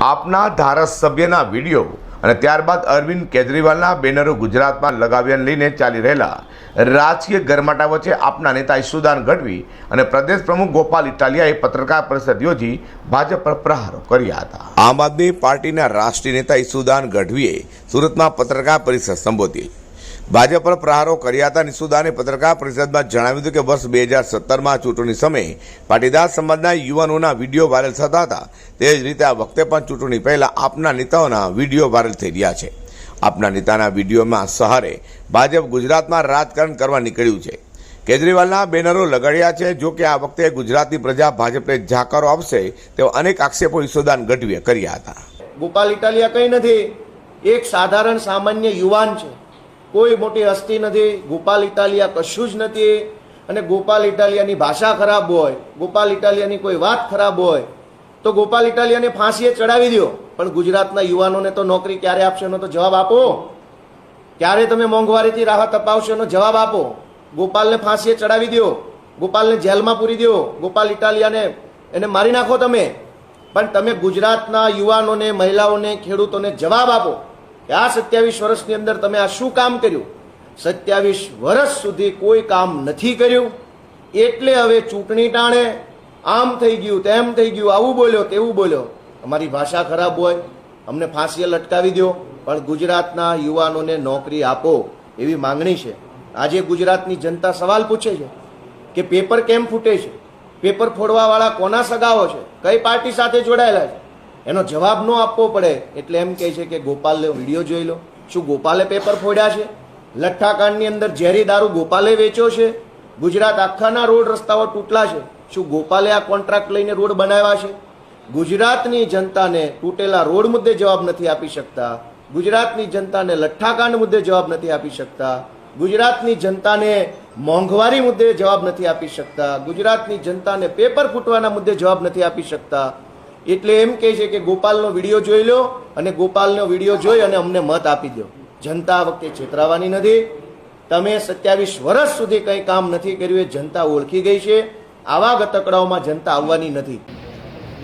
આપના ધારાસભ્યના વીડિયો અને ત્યારબાદ અરવિંદ કેજરીવાલના બેનરો ગુજરાતમાં લગાવ્યાને લઈને ચાલી રહેલા રાજકીય ગરમાટા વચ્ચે આપના નેતા ઈશુદાન ગઢવી અને પ્રદેશ પ્રમુખ ગોપાલ ઇટાલિયાએ પત્રકાર પરિષદ યોજી ભાજપ પર પ્રહારો કર્યા હતા. આમ આદમી પાર્ટીના રાષ્ટ્રીય નેતા ઈશુદાન ગઢવીએ સુરતમાં પત્રકાર પરિષદ સંબોધી ભાજપ પર પ્રહારો કર્યા હતા. નિશુદાને પત્રકાર પરિષદમાં જણાવ્યું હતું કે વર્ષ બે હજાર સત્તરમાં ચૂંટણી સમયે પાટીદાર સમાજના યુવાનોના વીડિયો વાયરલ થતા હતા. તે જ રીતે આ વખતે પણ ચૂંટણી પહેલાં આપના નેતાઓના વીડિયો વાયરલ થઈ રહ્યા છે. આપના નેતાના વિડીયોમાં સહારે ભાજપ ગુજરાતમાં રાજકારણ કરવા નીકળ્યું છે. કેજરીવાલના બેનરો લગાડ્યા છે. જો કે આ વખતે ગુજરાતની પ્રજા ભાજપને જાકારો આપશે તેવા અનેક આક્ષેપો ઈસોદાન ગઢવીએ કર્યા હતા. ગોપાલ ઇટાલિયા કંઈ નથી. એક સાધારણ સામાન્ય યુવાન છે. કોઈ મોટી હસ્તી નથી, ગોપાલ ઇટાલિયા કશું જ નથી. અને ગોપાલ ઇટાલિયાની ભાષા ખરાબ હોય, ગોપાલ ઇટાલિયાની કોઈ વાત ખરાબ હોય, તો ગોપાલ ઇટાલિયાને ફાંસીએ ચડાવી દો. પણ ગુજરાતના યુવાનોને તો નોકરી ક્યારે આપશો એનો તો જવાબ આપો. ક્યારે તમે મોંઘવારીથી રાહત અપાવશો એનો જવાબ આપો. ગોપાલને ફાંસીએ ચડાવી દો. ગોપાલને જેલમાં પૂરી દો. ગોપાલ ઇટાલિયાને એને મારી નાખો તમે. પણ તમે ગુજરાતના યુવાનોને, મહિલાઓને, ખેડૂતોને જવાબ આપો. કે આ સત્યાવીસ વર્ષની અંદર તમે આ શું કામ કર્યું? સત્યાવીસ વર્ષ સુધી કોઈ કામ નથી કર્યું. એટલે હવે ચૂંટણી ટાણે આમ થઈ ગયું, તેમ થઈ ગયું, આવું બોલ્યો, તેવું બોલ્યો. અમારી ભાષા ખરાબ હોય, અમને ફાંસીએ લટકાવી દો, પણ ગુજરાતના યુવાનોને નોકરી આપો એવી માંગણી છે. આજે ગુજરાતની જનતા સવાલ પૂછે છે કે પેપર કેમ ફૂટે છે? પેપર ફોડવાવાળા કોના સગાઓ છે? કઈ પાર્ટી સાથે જોડાયેલા છે? એનો જવાબ ન આપવો પડે એટલે એમ કહે છે કે ગોપાલને વીડિયો જોઈ લો. શું ગોપાલે પેપર ફોડ્યા છે? લઠ્ઠાકાંડની અંદર ઝેરી દારૂ ગોપાલે વેચ્યો છે? ગુજરાત આખાના રોડ રસ્તાઓ તૂટલા છે. શું ગોપાલે આ કોન્ટ્રાક્ટ લઈને રોડ બનાવ્યા છે? ગુજરાતની જનતાને તૂટેલા રોડ મુદ્દે જવાબ નથી આપી શકતા. ગુજરાતની જનતાને લઠ્ઠાકાંડ મુદ્દે જવાબ નથી આપી શકતા. ગુજરાતની જનતાને મોંઘવારી મુદ્દે જવાબ નથી આપી શકતા. ગુજરાતની જનતાને પેપર ફૂટવાના મુદ્દે જવાબ નથી આપી શકતા. એટલે એમ કહે છે કે ગોપાલનો વીડિયો જોઈ લો અને ગોપાલનો વીડિયો જોઈ અને અમને મત આપી દો. જનતા આ વખતે છેતરાવાની નથી. તમે સત્યાવીસ વર્ષ સુધી કંઈ કામ નથી કર્યું, એ જનતા ઓળખી ગઈ છે. આવા ગતકડાઓમાં જનતા આવવાની નથી.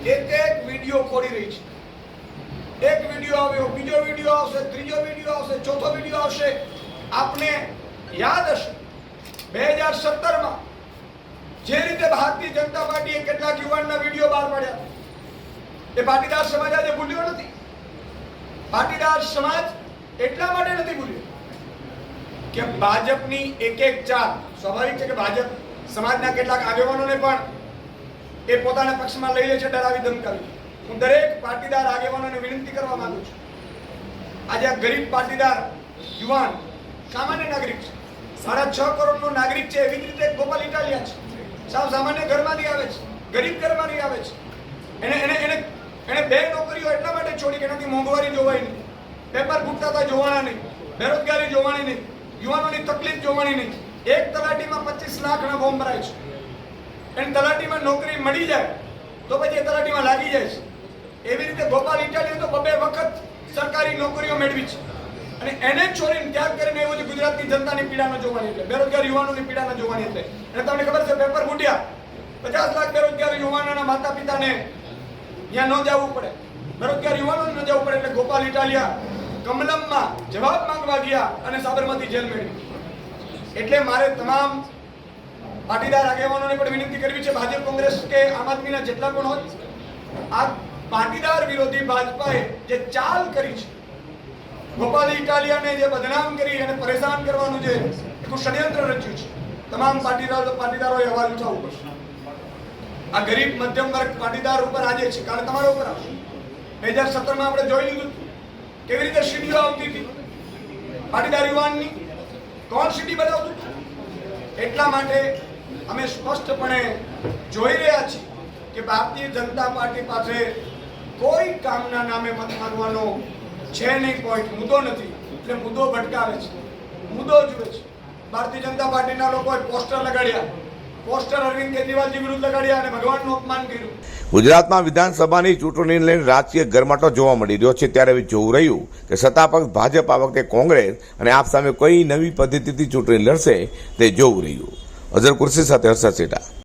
એક એક વીડિયો ખોડી રહી છે. એક વીડિયો આવ્યો, બીજો વીડિયો આવશે, ત્રીજો વીડિયો આવશે, ચોથો વીડિયો આવશે. આપને યાદ હશે, બે હજાર સત્તરમાં જે રીતે ભારતીય જનતા પાર્ટીએ કેટલાક યુવાનના વીડિયો બહાર પાડ્યા. એ પાટીદાર સમાજ આજે ભૂલ્યો નથી. પાટીદાર સમાજ એટલા માટે નથી ભૂલ્યો કે ભાજપની એક એક ચાલ સ્વાભાવિક છે કે ભાજપ સમાજના કેટલાક આગેવાનોને પણ એ પોતાના પક્ષમાં લઈ લે છે, ડરાવી ધમકાવી હું દરેક પાટીદાર આગેવાનોને વિનંતી કરવા માંગુ છું. આજે આ ગરીબ પાટીદાર યુવાન, સામાન્ય નાગરિક છે. સાડા છ કરોડનો નાગરિક છે, એવી જ રીતે ગોપાલ ઇટાલિયા છે. સાવ સામાન્ય ઘરમાંથી આવે છે, ગરીબ ઘરમાંથી આવે છે. એને એને એને બે નોકરીઓ એટલા માટે છોડી કે એનાથી મોંઘવારી જોવાય નહીં. પેપર ફૂટતા જોવાના નહીં. બેરોજગારી જોવાની નહીં. યુવાનોની તકલીફ જોવાની નહીં. એક તલાટીમાં પચીસ લાખના ફોર્મ ભરાય છે. એને તલાટીમાં નોકરી મળી જાય, તો પછી એ તલાટીમાં લાગી જાય છે. એવી રીતે ગોપાલ ઇટાલીએ તો બબે વખત સરકારી નોકરીઓ મેળવી છે. અને એને છોડીને ત્યાગ કરીને એવું છે ગુજરાતની જનતાની પીડા ન જોવાની એટલે, બેરોજગાર યુવાનોની પીડા ન જોવાની એટલે. અને તમને ખબર છે, પેપર ફૂટ્યા પચાસ લાખ બેરોજગાર યુવાનોના માતા પિતાને ત્યાં ન જવું પડે. બેરોજગાર યુવાનોને ન જવું પડે એટલે ગોપાલ ઇટાલિયા કમલમમાં જવાબ માંગવા ગયા અને સાબરમતી જેલ મેળવી. એટલે મારે તમામ પાટીદાર આગેવાનોને પણ વિનંતી કરવી છે, ભાજપ કોંગ્રેસ કે આમ આદમીના જેટલા પણ હોય, આ પાટીદાર વિરોધી ભાજપાએ જે ચાલ કરી છે, ગોપાલ ઇટાલિયાને જે બદનામ કરી અને પરેશાન કરવાનું જે એક ષડયંત્ર રચ્યું છે, તમામ પાટીદાર પાટીદારોએ અવાજ ઉઠાવવો પડશે. આ ગરીબ મધ્યમ વર્ગ પાટીદાર ઉપર આજે છે કારણ તમારા ઉપર આવશે. બે હજાર સત્તરમાં આપણે જોઈ લીધું કેવી રીતે સીડીઓ આવતી હતી? પાટીદાર યુવાનની કોણ સીડી બનાવતું એટલા માટે અમે સ્પષ્ટપણે જોઈ રહ્યા છીએ કે ભારતીય જનતા પાર્ટી પાસે કોઈ કામના નામે મત માંગવાનો છે નહીં પોઈન્ટ મુદ્દો નથી. એટલે મુદ્દો ભટકાવે છે, મુદ્દો જુએ છે. ભારતીય જનતા પાર્ટીના લોકોએ પોસ્ટર લગાડ્યા. પોસ્ટર અરવિંદ કેજરીવાલજી વિરુદ્ધ લગાડ્યા અને ભગવાનનું અપમાન કર્યું. ગુજરાતમાં વિધાનસભાની ચૂંટણીને લઈને રાજકીય ગરમાટો જોવા મળી રહ્યો છે. ત્યારે જોવું રહ્યું કે સત્તાપક્ષ ભાજપ આ વખતે કોંગ્રેસ અને આપ સામે કઈ નવી પદ્ધતિથી ચૂંટણી લડશે તે જોવું રહ્યું. અઝર કુર્સી સાથે હર્ષદ સેટા.